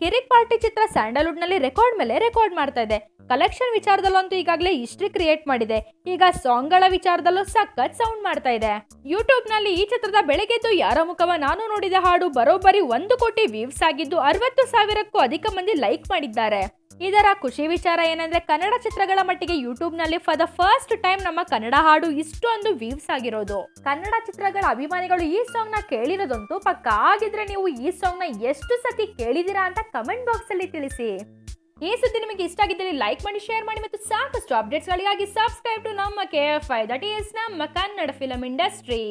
ಕಿರಿಕ್ party ಚಿತ್ರ ಸ್ಯಾಂಡಲ್ವುಡ್ನಲ್ಲಿ record ಮೇಲೆ ರೆಕಾರ್ಡ್ ಮಾಡ್ತಾ ಇದೆ. ಕಲೆಕ್ಷನ್ ವಿಚಾರದಲ್ಲಂತೂ ಈಗಾಗಲೇ ಹಿಸ್ಟ್ರಿ ಕ್ರಿಯೇಟ್ ಮಾಡಿದೆ. ಈಗ ಸಾಂಗ್ಗಳ ವಿಚಾರದಲ್ಲೂ ಸಖತ್ ಸೌಂಡ್ ಮಾಡ್ತಾ ಇದೆ. ಯೂಟ್ಯೂಬ್ನಲ್ಲಿ ಈ ಚಿತ್ರದ ಬೆಳಗ್ಗೆದ್ದು ಯಾರ ಮುಖವ ನಾನು ನೋಡಿದ ಹಾಡು ಬರೋಬ್ಬರಿ ಒಂದು ಕೋಟಿ ವ್ಯೂಸ್ ಆಗಿದ್ದು ಅರವತ್ತು ಸಾವಿರಕ್ಕೂ ಅಧಿಕ ಮಂದಿ ಲೈಕ್ ಮಾಡಿದ್ದಾರೆ. ಇದರ ಖುಷಿ ವಿಚಾರ ಏನಂದ್ರೆ ಕನ್ನಡ ಚಿತ್ರಗಳ ಮಟ್ಟಿಗೆ ಯೂಟ್ಯೂಬ್ನಲ್ಲಿ ಫಾರ್ ದ ಫಸ್ಟ್ ಟೈಮ್ ನಮ್ಮ ಕನ್ನಡ ಹಾಡು ಇಷ್ಟೊಂದು ವ್ಯೂಸ್ ಆಗಿರೋದು. ಕನ್ನಡ ಚಿತ್ರಗಳ ಅಭಿಮಾನಿಗಳು ಈ ಸಾಂಗ್ನ ಕೇಳಿರೋದಂತೂ ಪಕ್ಕ. ಆಗಿದ್ರೆ ನೀವು ಈ ಸಾಂಗ್ನ ಎಷ್ಟು ಸತಿ ಕೇಳಿದಿರಾ ಅಂತ ಕಮೆಂಟ್ ಬಾಕ್ಸ್ ಅಲ್ಲಿ ತಿಳಿಸಿ. ಈ ಸುದ್ದಿ ನಿಮಗೆ ಇಷ್ಟ ಆಗಿದ್ದಲ್ಲಿ ಲೈಕ್ ಮಾಡಿ ಶೇರ್ ಮಾಡಿ ಮತ್ತು ಸಾಕಷ್ಟು ಅಪ್ಡೇಟ್ಸ್ಗಳಿಗಾಗಿ ಸಬ್ಸ್ಕ್ರೈಬ್ ಟು ನಮ್ಮ K F I that is ನಮ್ಮ ಕನ್ನಡ ಫಿಲಂ ಇಂಡಸ್ಟ್ರಿ